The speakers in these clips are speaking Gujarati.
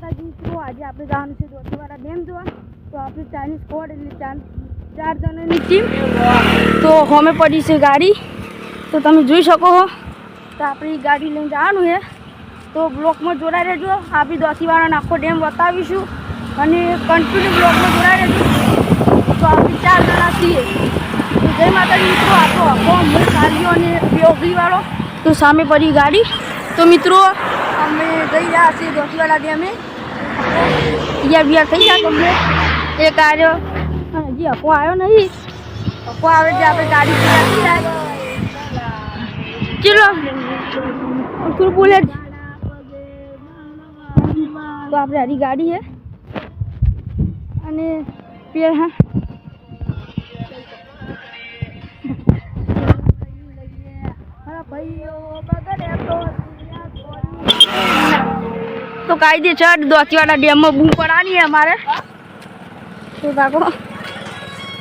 માતાજી મિત્રો, આજે આપણે જવાનું છે દોતીવાડા ડેમ જોવા. તો આપણે ચાઇનીઝ સ્કોડ એટલે ચાર જણાની ટીમ તો હોમે પડી છે ગાડી. તો તમે જોઈ શકો હો. તો આપણી ગાડી લઈને જવાનું છે. તો બ્લોકમાં જોડાઈ રહેજો. આપણી દોતીવાડાનો આખો ડેમ બતાવીશું. અને કન્ટિન્યુ બ્લોકમાં જોડાઈ રહેજો. તો આપણે ચાર જણા છીએ. તો જય માતાજી મિત્રો, આપણો આખો હું સાલીઓ અને ઓગળીવાળો તો સામે પડી ગાડી. તો મિત્રો અમે ગઈ રહ્યા છીએ દોતીવાડા અમે તૈયાર બિયાર થઈ ગયા તમને એ કાર્ય અને હજી અપો આવ્યો નહીં. અપો આવે છે આપણે ગાડી થઈ જાય. ચલો. થોડું બોલે. તો આપણે હરી ગાડી છે અને પેર હા. તો. કાયદેસર દોતીવાડા ડેમમાં બૂમ પડાની અમારે. તો કાકો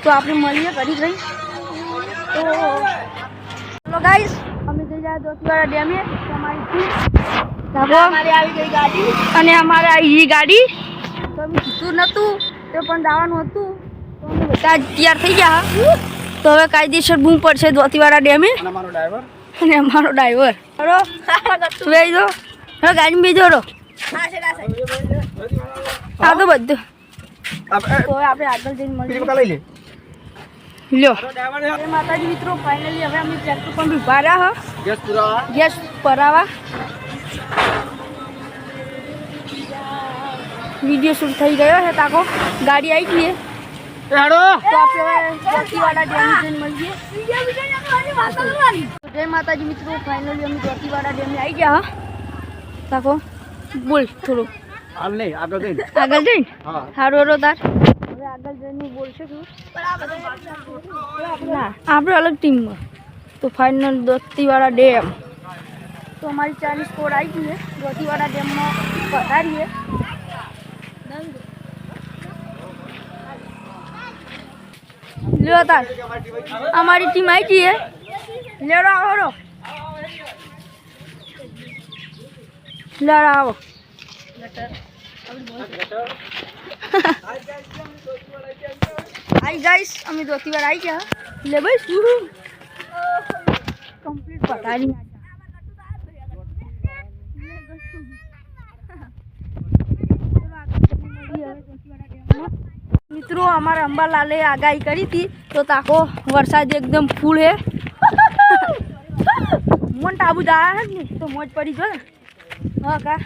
તો આપણે મળીએ કરી ગઈ તો ચલો ગાઈસ અમે જઈ જાય દોતીવાડા ડેમે અમારી ટીમ કાકો અમારે આવી ગઈ ગાડી. અને અમારે આવી ગઈ ગાડી. તો અમે કીધું નહોતું તો પણ જવાનું હતું. તો અમે બધા જ તૈયાર થઈ ગયા. તો હવે કાયદેસર બૂમ પડશે દોતીવાડા ડેમે. અને અમારો ડ્રાઈવર અને અમારો ડ્રાઈવર હરો બેજો હવે ગાડી બેજો રો આ તો બધું. તો હવે આપણે આગળ જઈને મળીએ. લઈ લે. લ્યો. ડ્રાઈવર જય માતાજી મિત્રો ફાઇનલી હવે અમે ટ્રેક્ટર પણ ઊભા રહ્યા હ. ગેસ પુરાવા. ગેસ ભરાવા વીડિયો શૂટ થઈ ગયો છે તાકો. ગાડી આવી ગઈ છે. એ હાડો. તો આપણે હવે ચોથીવાડા ડેમ જઈને મળીએ. તો જય માતાજી મિત્રો ફાઇનલી અમે ચોથીવાડા ડેમે આવી ગયા હા. તાકો બોલ થોડું. હાલ નહીં આગળ જઈને. આગળ જઈને? હા. હારો હરો તાર. હવે આગળ જઈને બોલશે તું? ના. આપણે અલગ ટીમમાં તો ફાઇનલ દોસ્તીવાળા ડેમ. તો અમારી ચાલીસ સ્કોર આવી ગઈ છે. દોતીવાડા ડેમમાં પધારીએ. લ્યો તાર. અમારી ટીમ આવી ગઈ છે. લેડો આવો લેડો આવો આઈ ગાઈસ અમે દોતી વાર આવી ગયા. લે ભાઈ. કમ્પ્લીટ પતાવી મિત્રો, અમારા અંબાલાલે આગાહી કરી હતી. તો તાકો વરસાદ એકદમ ફૂલ હે. મોન્ટ આબુ જા હે ને તો મોજ પડી જો ને. હા, કા?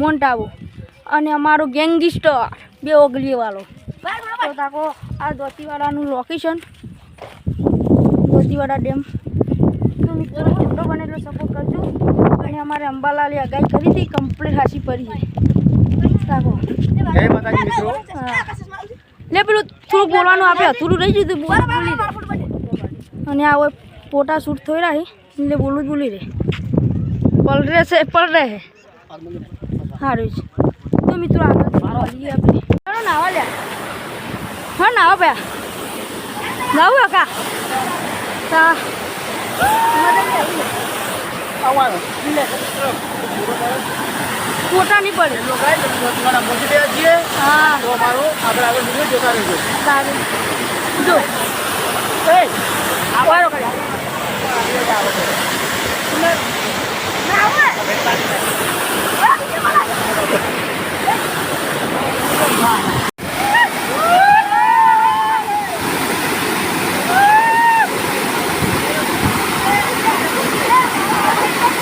મોન્ટ આબુ અને અમારો ગેંગિસ્ટર બે ઓગલીવાળો. તો તાકો આ દોતીવાડાનું લોકેશન દોતીવાડા ડેમ. તો મિત્રો ફોટો બને એટલે સપોર્ટ કરજો. અને અમારે અંબાલાલે આગાહી કરી હતી કમ્પ્લીટ હાસી પડી છે તાકો. જય માતાજી મિત્રો. હા. લે પેલું થોડું બોલવાનું આપે થોડું રહી ગયું બોલ. અને આ હોય ફોટા શૂટ થઈ રહ્યા છે એટલે બોલું જ બોલી રહે. પલરે છે પલ રહે છે. સારું છે. તો મિત્રો આગળ આપણે. ચાલો નાવા લે હા નાવા ભાઈ નાવું કા. તા ખોટા નહીં પડે. હા. તો અમારો આગળ આગળ વીડિયો જોતા રહેજો. સારું. જો. એ. આવારો કરી